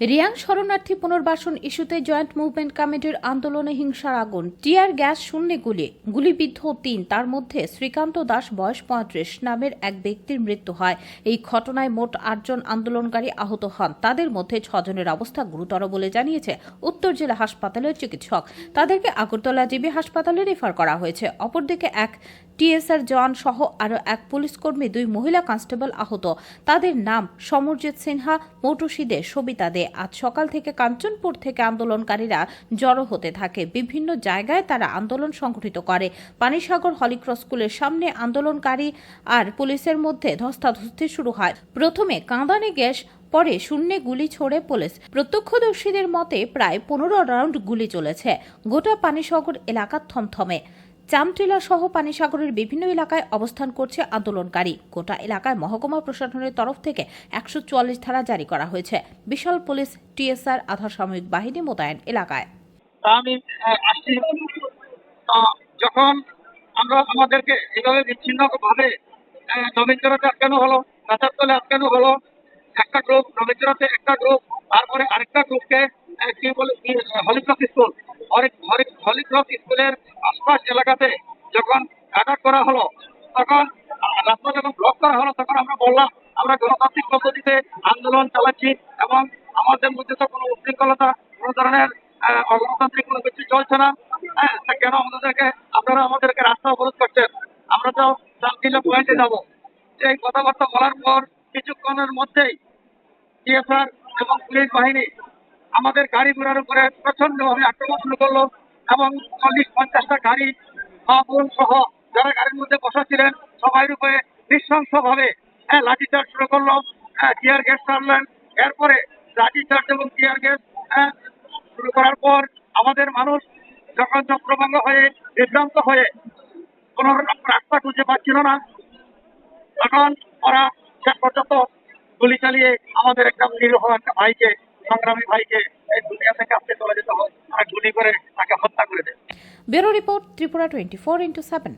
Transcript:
রিয়াং শরণার্থী পুনর্বাসন ইস্যুতে জয়েন্ট মুভমেন্ট কমিটির আন্দোলনে হিংসার আগুন। টিয়ার গ্যাস শূন্যে গুলি। গুলিবিদ্ধ তিন, তার মধ্যে শ্রীকান্ত দাস বয়স পঁয়ত্রিশ নামের এক ব্যক্তির মৃত্যু হয়। এই ঘটনায় মোট আটজন আন্দোলনকারী আহত হন। তাদের মধ্যে ছজনের অবস্থা গুরুতর বলে জানিয়েছে উত্তর জেলা হাসপাতালের চিকিৎসক। তাদেরকে আগরতলা জিবি হাসপাতালে রেফার করা হয়েছে। অপরদিকে এক টিএসআর জওয়ান সহ আরও এক পুলিশকর্মী দুই মহিলা কনস্টেবল আহত। তাদের নাম সমরজিৎ সিনহা, মৌটুসি দে, সবিতা দে। আজ সকাল থেকে কাঞ্চনপুর থেকে আন্দোলনকারীরা জড়ো হতে থাকে। বিভিন্ন জায়গায় তারা আন্দোলন সংগঠিত করে। পানিসাগর হলিক্রস স্কুলের সামনে আন্দোলনকারী আর পুলিশের মধ্যে ধস্তাধস্তি শুরু হয়। প্রথমে কাঁদানে গ্যাস, পরে শূন্যে গুলি ছোড়ে পুলিশ। প্রত্যক্ষদর্শীদের মতে প্রায় পনেরো রাউন্ড গুলি চলেছে। গোটা পানিসাগর এলাকা থমথমে। চামটিলা সহ পানিসাগরের বিভিন্ন এলাকায় অবস্থান করছে আন্দোলনকারী। গোটা এলাকায় মহকুমা প্রশাসনের তরফ থেকে একশো চুয়াল্লিশ ধারা জারি করা হয়েছে। বিশাল পুলিশ, টিএসআর, আধা সামরিক বাহিনী মোতায়েন এলাকায়। যখন আমরা আমাদেরকে এইভাবে বিচ্ছিন্ন ভাবে নবীনচরাতে আটকানো হলো রাতারতলে আটকানো হলো, একটা গ্রুপ নবীনচরাতে একটা গ্রুপ তারপরে আরেকটা গ্রুপকে কি বলে স্কুল হলিক্রস স্কুলের আশপাশ এলাকাতে যখন অ্যাটাক করা হলো, তখন, রাস্তা যখন ব্লক করা হলো, তখন আমরা বললাম, আমরা গণতান্ত্রিক পদ্ধতিতে আন্দোলন চালাচ্ছি এবং আমাদের মধ্যে তো কোনো উশৃঙ্খলতা কোনো ধরনের অগণতান্ত্রিক কোনো কিছু চলছে না। হ্যাঁ কেন আমাদেরকে, আপনারা আমাদেরকে রাস্তা অবরোধ করছেন? আমরা তো শান্তিলা পয়েন্টে যাব। এই কথাবার্তা বলার পর কিছুক্ষণের মধ্যেই টিএসআর এবং পুলিশ বাহিনী আমাদের গাড়ি ঘোড়ার উপরে প্রচন্ডভাবে আক্রমণ শুরু করল। এবং চল্লিশ পঞ্চাশটা গাড়ি বোন সহ যারা গাড়ির মধ্যে বসা ছিলেন সবাই উপরে নৃশংসভাবে হ্যাঁ লাঠিচার্জ শুরু করল টিয়ার গ্যাস ছাড়লেন। এরপরে লাঠিচার্জ এবং টিয়ার গ্যাস শুরু করার পর আমাদের মানুষ যখন চক্রভঙ্গ হয়ে বিভ্রান্ত হয়ে কোন রাস্তা খুঁজে পাচ্ছিল না, তখন ওরা শেষ পর্যন্ত গুলি চালিয়ে আমাদের একটা নিরীহ একটা ভাইকে, সংগ্রামী ভাইকে এই দুনিয়া থেকে আজকে চলে যেতে হয়। আর গুলি করে হত্যা করে দেয় bureau report Tripura twenty four into seven.